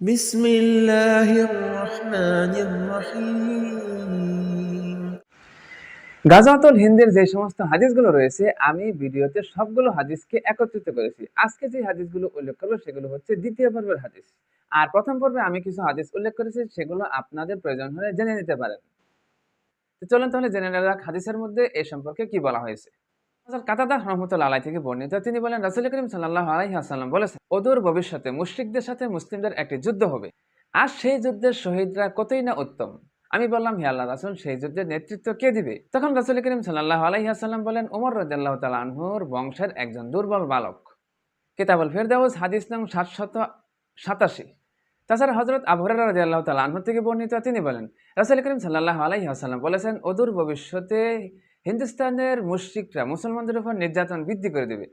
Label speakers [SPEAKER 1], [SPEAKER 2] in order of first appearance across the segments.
[SPEAKER 1] بسم الله الرحمن الرحيم
[SPEAKER 2] গাজাতুল হিন্দের যে সমস্ত হাদিসগুলো রয়েছে আমি ভিডিওতে সবগুলো হাদিসকে একত্রিত করেছি আজকে যে হাদিসগুলো উল্লেখ করবো সেগুলো হচ্ছে দ্বিতীয় পর্বের হাদিস আর প্রথম পর্বে আমি কিছু হাদিস উল্লেখ করেছি সেগুলো আপনাদের প্রয়োজন হলে জেনে নিতে পারেন তো চলুন তাহলে জেনে নেওয়া যাক হাদিসের মধ্যে এ সম্পর্কে কি বলা হয়েছে তিনি বলেন, রাসুল করিম সাল্লাহ বলেছেন ভবিষ্যতে মুশরিকদের সাথে মুসলিমদের একটি যুদ্ধ হবে, আর সেই যুদ্ধের শহীদরা কতই না উত্তম? আমি বললাম রাসুল, সেই যুদ্ধের নেতৃত্ব কে দিবে? তখন রাসুল করিম সাল্লাহ বলেন বংশের একজন দুর্বল বালক। কিতাবুল ফেরদাউস, হাদিস নং সাতশত সাতাশি। তাছাড়া হজরত আবহরার রাজি আল্লাহ তালাহ থেকে বর্ণিত তিনি বলেন, রাসুল করিম সাল্লাহ আলাইহাসাল্লাম বলেছেন, অদূর ভবিষ্যতে হিন্দুস্তানের মুশ্রিকরা মুসলমানদের উপর নির্যাতন বৃদ্ধি করে দেবে।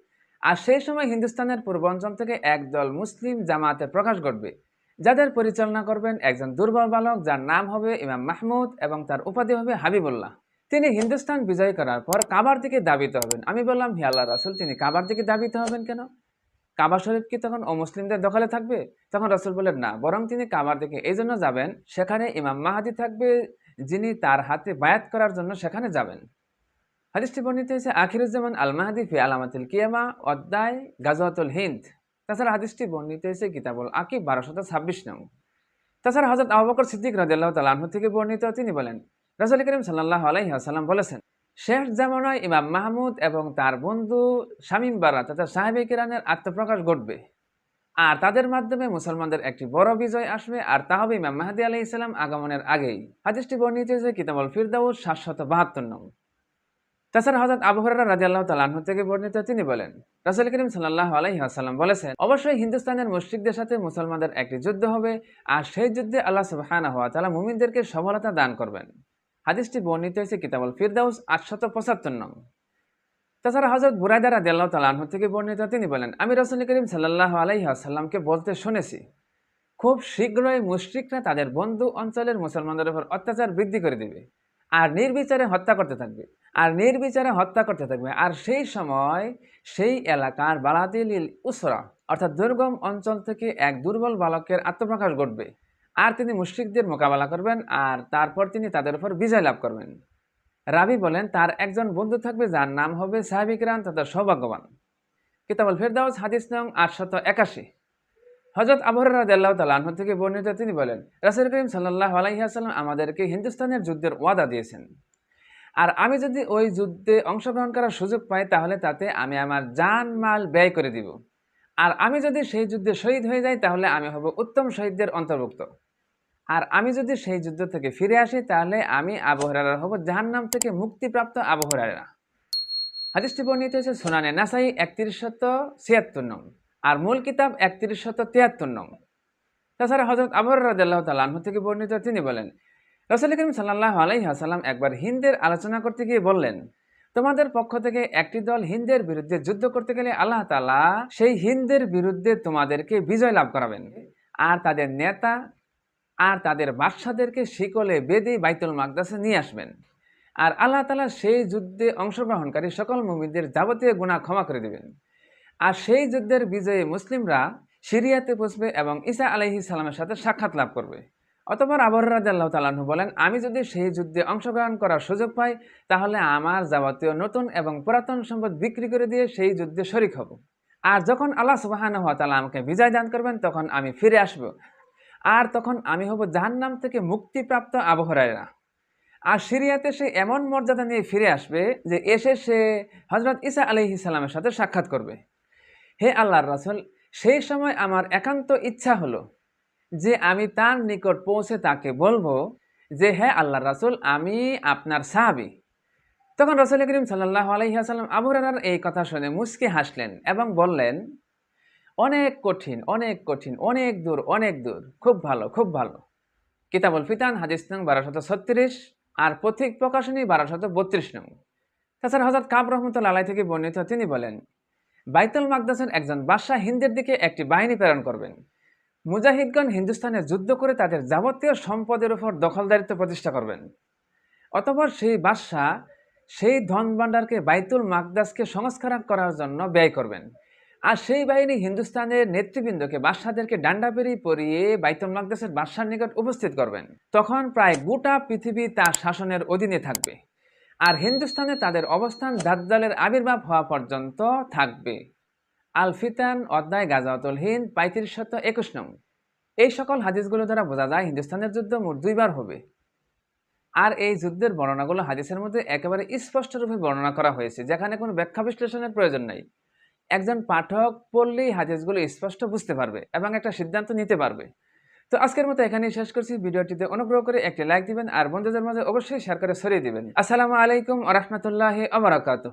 [SPEAKER 2] আর সেই সময় হিন্দুস্তানের পূর্বাঞ্চল থেকে একদল মুসলিম জামাতের প্রকাশ ঘটবে। যাদের পরিচালনা করবেন একজন দুর্বল বালক যার নাম হবে ইমাম মাহমুদ এবং তার উপাধি হবে হাবিবুল্লাহ। তিনি হিন্দুস্তান বিজয় করার পর কাবার দিকে দাবিত হবেন। আমি বললাম, হি আল্লাহ রাসুল, তিনি কাবার দিকে দাবিত হবেন কেন? কাবা শরীফ কি তখন অমুসলিমদের দখলে থাকবে? তখন রাসুল বলেন না, বরং তিনি কাবার দিকে এই জন্য যাবেন, সেখানে ইমাম মাহাদি থাকবে, যিনি তার হাতে বায়াত করার জন্য সেখানে যাবেন। হাদিসটি বর্ণিত হয়েছে, আখিরুজ্জামান আল মাহাদি ফি আলামাতুল কিয়ামা অধ্যায় গাজওয়াতুল হিন্দ। তাছাড়া হাদিসটি বর্ণিত হয়েছে কিতাবুল আকিব, বারোশত ছাব্বিশ নং। তাছাড়া হজরত আবু বকর সিদ্দিক রাজিয়াল্লাহ তালাহ থেকে বর্ণিত, তিনি বলেন, রাসুল করিম সাল্লাহ আলাইহাসাল্লাম বলেছেন, শেষ জামানায় ইমাম মাহমুদ এবং তার বন্ধু শামীম বারা তথা সাহেবে কিরানের আত্মপ্রকাশ ঘটবে। আর তাদের মাধ্যমে মুসলমানদের একটি বড় বিজয় আসবে, আর তা হবে ইমাম মাহাদি আলাহ ইসলাম আগমনের আগেই। হাদিসটি বর্ণিত হয়েছে কিতাবুল ফিরদাউস, সাতশত বাহাত্তর নং। তাছাড়া হজরত আবু হরারা রাজি আল্লাহ তালাহ থেকে বর্ণিত তিনি বলেন, রাসুল করিম সাল্লাহ আলাইহি আসাল্লাম বলেছেন, অবশ্যই হিন্দুস্তানের মুশ্রিকদের সাথে মুসলমানদের একটি যুদ্ধ হবে, আর সেই যুদ্ধে আল্লাহ সুবাহানা হওয়া তালা মুমিনদেরকে সফলতা দান করবেন। হাদিসটি বর্ণিত হয়েছে কিতাবুল ফিরদাউস, আটশত পঁচাত্তর নং। তাছাড়া হজরত বুরাইদা রাজি আল্লাহ তালাহ থেকে বর্ণিত তিনি বলেন, আমি রাসুল করিম সাল্লাহ আলাইহি আসাল্লামকে বলতে শুনেছি, খুব শীঘ্রই মুশ্রিকরা তাদের বন্ধু অঞ্চলের মুসলমানদের উপর অত্যাচার বৃদ্ধি করে দিবে। আর নির্বিচারে হত্যা করতে থাকবে। আর নির্বিচারে হত্যা করতে থাকবে। আর সেই সময় সেই এলাকার বালাদিল উসরা, অর্থাৎ দুর্গম অঞ্চল থেকে এক দুর্বল বালকের আত্মপ্রকাশ ঘটবে। আর তিনি মুশ্রিকদের মোকাবেলা করবেন আর তারপর তিনি তাদের উপর বিজয় লাভ করবেন। রাবি বলেন, তার একজন বন্ধু থাকবে যার নাম হবে সাহাবিকরান তথা সৌভাগ্যবান। কিতাবল ফেরদাউস, হাদিস নং আটশত একাশি। হজরত আবহরাহ তাল্লাহ থেকে বর্ণিত তিনি বলেন, রাসুল করিম সাল্লাহ আলাইহাসাল্লাম আমাদেরকে হিন্দুস্তানের যুদ্ধের ওয়াদা দিয়েছেন। আর আমি যদি ওই যুদ্ধে অংশগ্রহণ করার সুযোগ পাই, তাহলে তাতে আমি আমার জান মাল ব্যয় করে দিব। আর আমি যদি সেই যুদ্ধে শহীদ হয়ে যাই, তাহলে আমি হব উত্তম শহীদদের অন্তর্ভুক্ত। আর আমি যদি সেই যুদ্ধ থেকে ফিরে আসি, তাহলে আমি আবহরারা হব জাহান্নাম থেকে মুক্তিপ্রাপ্ত আবহরারা হাদিসটি বর্ণিত হয়েছে সোনানে নাসাই একত্রিশ শত ছিয়াত্তর নং। আর মূল কিতাব একত্রিশ শত তিয়াত্তর নং। তাছাড়া হজরত আবর রাজাল্লাহ তাল্লাহ থেকে বর্ণিত তিনি বলেন, রসুল করিম সাল্লাহ আলাইহাসাল্লাম একবার হিন্দের আলোচনা করতে গিয়ে বললেন, তোমাদের পক্ষ থেকে একটি দল হিন্দের বিরুদ্ধে যুদ্ধ করতে গেলে আল্লাহ তালা সেই হিন্দের বিরুদ্ধে তোমাদেরকে বিজয় লাভ করাবেন। আর তাদের নেতা আর তাদের বাদশাদেরকে শিকলে বেদে বাইতুল মাকদাসে নিয়ে আসবেন। আর আল্লাহ তালা সেই যুদ্ধে অংশগ্রহণকারী সকল মুমিনদের যাবতীয় গুণা ক্ষমা করে দেবেন। আর সেই যুদ্ধের বিজয়ে মুসলিমরা সিরিয়াতে পৌঁছবে এবং ঈসা আলহি সালামের সাথে সাক্ষাৎ লাভ করবে। অতপর আবর রাজাল্লাহ তালাহু বলেন, আমি যদি সেই যুদ্ধে অংশগ্রহণ করার সুযোগ পাই, তাহলে আমার যাবতীয় নতুন এবং পুরাতন সম্পদ বিক্রি করে দিয়ে সেই যুদ্ধে শরিক হব। আর যখন আল্লাহ সুবাহান হওয়া তালা আমাকে বিজয় দান করবেন, তখন আমি ফিরে আসব। আর তখন আমি হব জাহান্নাম থেকে মুক্তিপ্রাপ্ত আবহরায়রা আর সিরিয়াতে সে এমন মর্যাদা নিয়ে ফিরে আসবে যে এসে সে হজরত ইসা আলহি সালামের সাথে সাক্ষাৎ করবে। হে আল্লাহর রাসুল, সেই সময় আমার একান্ত ইচ্ছা হলো যে আমি তার নিকট পৌঁছে তাকে বলব যে হ্যাঁ আল্লাহ রাসুল, আমি আপনার সাহাবি। তখন রসুল করিম সাল্লাহ আলহিহাসাল্লাম আবুরার এই কথা শুনে মুসকে হাসলেন এবং বললেন, অনেক কঠিন অনেক কঠিন, অনেক দূর অনেক দূর, খুব ভালো খুব ভালো। কিতাবুল ফিতান, হাদিস নং বারোশত ছত্রিশ আর পথিক প্রকাশনী বারোশত বত্রিশ নং। তাছাড়া হজরত কাব রহমতুল্লা আলাই থেকে বর্ণিত তিনি বলেন বাইতুল মাকদাসের একজন বাদশাহ হিন্দের দিকে একটি বাহিনী প্রেরণ করবেন। মুজাহিদগণ হিন্দুস্তানে যুদ্ধ করে তাদের যাবতীয় সম্পদের উপর দখলদারিত্ব প্রতিষ্ঠা করবেন। অতপর সেই বাদশাহ সেই ধন ভাণ্ডারকে বাইতুল মাকদাসকে সংস্কার করার জন্য ব্যয় করবেন। আর সেই বাহিনী হিন্দুস্তানের নেতৃবৃন্দকে বাদশাহদেরকে ডান্ডা বেরিয়ে পরিয়ে বাইতুল মাকদেসের বাদশার নিকট উপস্থিত করবেন। তখন প্রায় গোটা পৃথিবী তার শাসনের অধীনে থাকবে। আর হিন্দুস্তানে তাদের অবস্থান দাজ্জালের আবির্ভাব হওয়া পর্যন্ত থাকবে। আল ফিতান অধ্যায় গাজাতুল হিন্দ, পঁয়ত্রিশ শত একুশ নং। এই সকল হাদিসগুলো দ্বারা বোঝা যায়, হিন্দুস্তানের যুদ্ধ মোট দুইবার হবে। আর এই যুদ্ধের বর্ণনাগুলো হাদিসের মধ্যে একেবারে স্পষ্টরূপে বর্ণনা করা হয়েছে, যেখানে কোনো ব্যাখ্যা বিশ্লেষণের প্রয়োজন নাই। একজন পাঠক পড়লেই হাদিসগুলো স্পষ্ট বুঝতে পারবে এবং একটা সিদ্ধান্ত নিতে পারবে। তো আজকের মতো এখানেই শেষ করছি। ভিডিওটিতে অনুগ্রহ করে একটি লাইক দিবেন আর বন্ধুদের মাঝে অবশ্যই শেয়ার করে ছড়িয়ে দিবেন। আসসালামু আলাইকুম রহমতুল্লাহ আবরাকাত